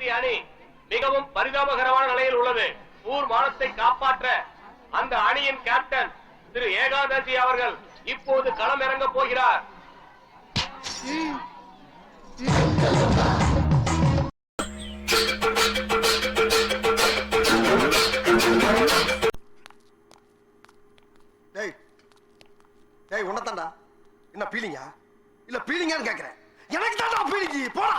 சக்தி அணி மிகவும் பரிதாபகரமான நிலையில் உள்ளது. ஊர் மானத்தை காப்பாற்ற அந்த அணியின் கேப்டன் திரு ஏகாதசி அவர்கள் இப்போது களம் இறங்க போகிறார் என்ன பீலிங்கா இல்ல பீலிங்கான்னு கேக்குறேன். எனக்கு தான்டா பீலிங்கி போடா.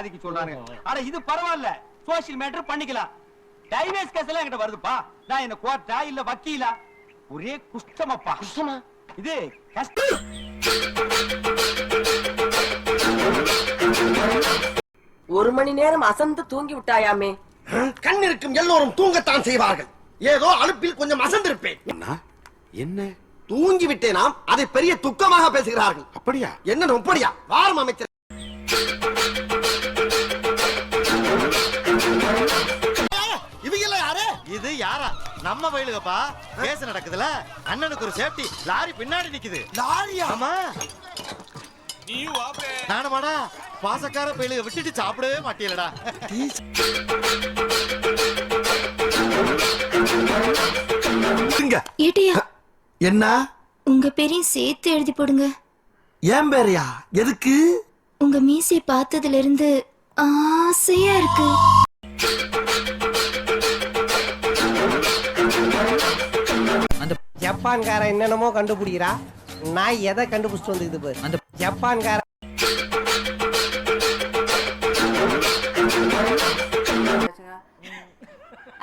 சாதிக்கு சொல்றாங்க ஆனா இது பரவாயில்ல. சோசியல் மேட்டர் பண்ணிக்கலாம். டைவேஸ் கேஸ் எல்லாம் என்கிட்ட வருதுப்பா. நான் என்ன கோர்ட்டா இல்ல வக்கீலா? ஒரே குஷ்டமப்பா. குஷ்டமா? இது கஷ்டம் ஒரு மணி நேரம் அசந்து தூங்கி விட்டாயாமே. கண் இருக்கும் எல்லோரும் தூங்கத்தான் செய்வார்கள். ஏதோ அலுப்பில் கொஞ்சம் அசந்திருப்பேன். என்ன? தூங்கி விட்டேனாம். அதை பெரிய துக்கமாக பேசுகிறார்கள். அப்படியா? என்ன அப்படியா வாரம் அமைச்சர். வயலுகப்பா கேஸ் நடக்குதுல அண்ணனுக்கு ஒரு சேஃப்டி லாரி பின்னாடி நிக்குது. லாரியா? ஆமா. நானுமாடா பாசக்கார பயிலுக விட்டுட்டு சாப்பிடவே மாட்டீங்களடா ஏட்டியா? என்ன? உங்க பேரையும் சேர்த்து எழுதி போடுங்க. ஏன் பேரையா? எதுக்கு? உங்க மீசை பார்த்ததுல இருந்து ஆசையா இருக்கு. ஜப்பான்கார என்னென்னமோ கண்டுபிடிக்கிறா. நான் எதை கண்டுபிடிச்சிட்டு வந்துக்குது பாரு. அந்த ஜப்பான்கார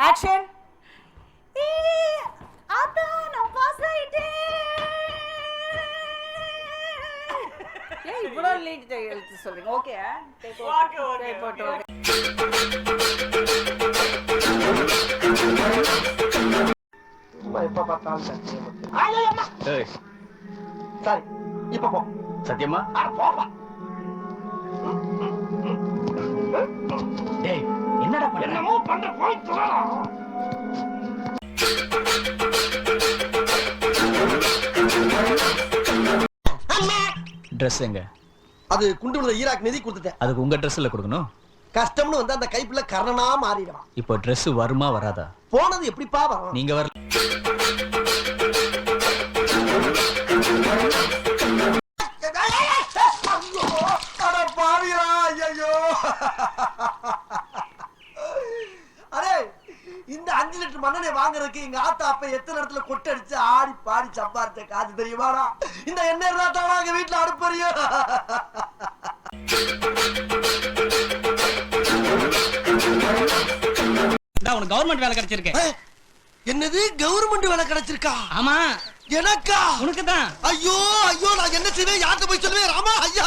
ஆக்ஷன் இவ்வளோ லீட் எழுத்து சொல்றீங்க. ஓகே ஓகே ஓகே ஓகே சரி இப்ப போ. சத்தியமா? போப்பா. டேய் என்னடா பண்ண என்னமோ பண்ற போய் ட்ரெஸ் எங்க? அது குண்டு விழுந்த ஈராக் நிதி கொடுத்துட்டேன். அதுக்கு உங்க ட்ரெஸ்ல கொடுக்கணும்? கஷ்டம்னு வந்து அந்த கைப்புல கரணனா மாறிடுவான். இப்போ Dress வருமா வராதா? போனது எப்படிப்பா வரும்? நீங்க வர அஞ்சு லிட்டர் மண்ணெண்ணெய் வாங்குறதுக்கு எங்க ஆத்தா அப்ப எத்தனை இடத்துல கொட்டை அடிச்சு ஆடி பாடி சம்பாரிச்ச காசு தெரியுமாடா? இந்த எண்ணெய் இருந்தா தான் எங்க வீட்டுல அடுப்பறியும் உனக்கு கவர்மெண்ட் வேலை கிடைச்சிருக்கு. என்னது? கவர்மெண்ட் வேலை கிடைச்சிருக்கா? ஆமா. எனக்கா? உனக்கு தான் ஐயோ ஐயோ நான் என்ன செய்வேன்? யார்கிட்ட போய் சொல்லுவேன்? ராமா ஐயா.